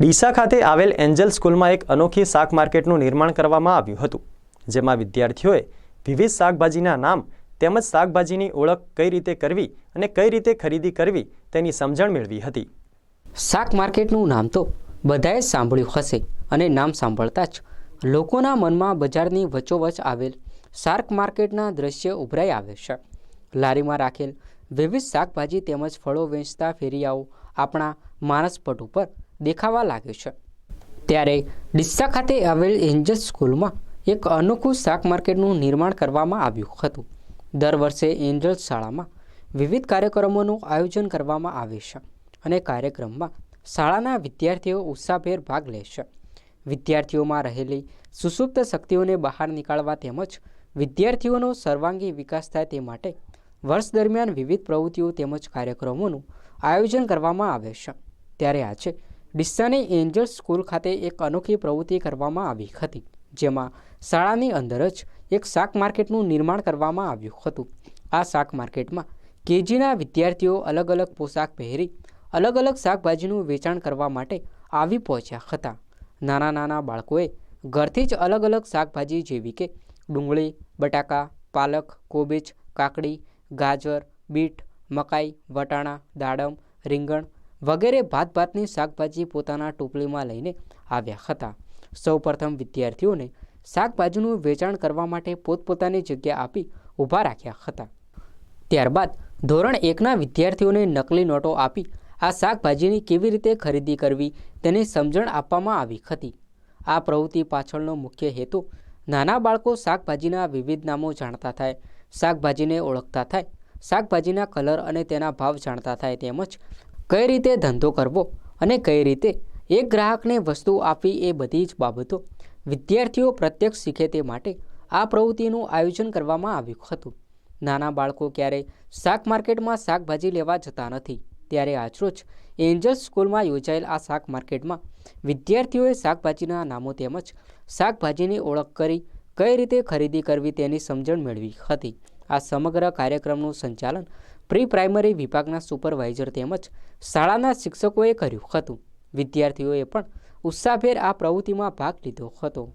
ડીસા ખાતે આવેલ એન્જલ સ્કૂલમાં એક અનોખી શાક માર્કેટનું નિર્માણ કરવામાં આવ્યું હતું, જેમાં વિદ્યાર્થીઓએ વિવિધ શાકભાજીના નામ તેમજ શાકભાજીની ઓળખ કઈ રીતે કરવી અને કઈ રીતે ખરીદી કરવી તેની સમજણ મેળવી હતી. શાક માર્કેટનું નામ તો બધાએ સાંભળ્યું હશે અને નામ સાંભળતા જ લોકોના મનમાં બજારની વચોવચ આવેલ શાક માર્કેટના દ્રશ્ય ઉભરાઈ આવે છે. લારીમાં રાખેલ વિવિધ શાકભાજી તેમજ ફળો વેચતા ફેરિયાઓ આપણા માનસપટ ઉપર દેખાવા લાગે છે. ત્યારે ડિસ્સા ખાતે આવેલ એન્જલ સ્કૂલમાં એક અનોખું શાક માર્કેટનું નિર્માણ કરવામાં આવ્યું હતું. દર વર્ષે એન્જલ શાળામાં વિવિધ કાર્યક્રમોનું આયોજન કરવામાં આવે છે અને કાર્યક્રમમાં શાળાના વિદ્યાર્થીઓ ઉત્સાહભેર ભાગ લે છે. વિદ્યાર્થીઓમાં રહેલી સુસુપ્ત શક્તિઓને બહાર નીકાળવા તેમજ વિદ્યાર્થીઓનો સર્વાંગી વિકાસ થાય તે માટે વર્ષ દરમિયાન વિવિધ પ્રવૃત્તિઓ તેમજ કાર્યક્રમોનું આયોજન કરવામાં આવે છે. ત્યારે આજે ડિસ્સાની એન્જલ સ્કૂલ ખાતે એક અનોખી પ્રવૃત્તિ કરવામાં આવી હતી, જેમાં શાળાની અંદર જ એક શાક માર્કેટનું નિર્માણ કરવામાં આવ્યું હતું. આ શાક માર્કેટમાં કેજીના વિદ્યાર્થીઓ અલગ અલગ પોશાક પહેરી અલગ અલગ શાકભાજીનું વેચાણ કરવા માટે આવી પહોંચ્યા હતા. નાના નાના બાળકોએ ઘરથી જ અલગ અલગ શાકભાજી જેવી કે ડુંગળી, બટાકા, પાલક, કોબીજ, કાકડી, ગાજર, બીટ, મકાઈ, વટાણા, દાડમ, રીંગણ વગેરે ભાત ભાતની શાકભાજી પોતાના ટોપલીમાં લઈને આવ્યા હતા. સૌપ્રથમ વિદ્યાર્થીઓને શાકભાજીનું વેચાણ કરવા માટે પોતપોતાની જગ્યા આપી ઊભા રાખ્યા હતા. ત્યારબાદ ધોરણ એકના વિદ્યાર્થીઓને નકલી નોટો આપી આ શાકભાજીની કેવી રીતે ખરીદી કરવી તેની સમજણ આપવામાં આવી હતી. આ પ્રવૃત્તિ પાછળનો મુખ્ય હેતુ નાના બાળકો શાકભાજીના વિવિધ નામો જાણતા થાય, શાકભાજીને ઓળખતા થાય, શાકભાજીના કલર અને તેના ભાવ જાણતા થાય તેમજ કઈ રીતે ધંધો કરવો અને કઈ રીતે એક ગ્રાહકને વસ્તુ આપવી એ બધી જ બાબતો વિદ્યાર્થીઓ પ્રત્યક્ષ શીખે તે માટે આ પ્રવૃત્તિનું આયોજન કરવામાં આવ્યું હતું. નાના બાળકો ક્યારેય શાક માર્કેટમાં શાકભાજી લેવા જતા નથી, ત્યારે આજરોજ એન્જલ સ્કૂલમાં યોજાયેલ આ શાક માર્કેટમાં વિદ્યાર્થીઓએ શાકભાજીના નામો તેમજ શાકભાજીની ઓળખ કરી કઈ રીતે ખરીદી કરવી તેની સમજણ મેળવી હતી. આ સમગ્ર કાર્યક્રમનું સંચાલન પ્રી પ્રાઇમરી વિભાગના સુપરવાઇઝર તેમજ શાળાના શિક્ષકોએ કર્યું હતું. વિદ્યાર્થીઓએ પણ ઉત્સાહભેર આ પ્રવૃત્તિમાં ભાગ લીધો હતો.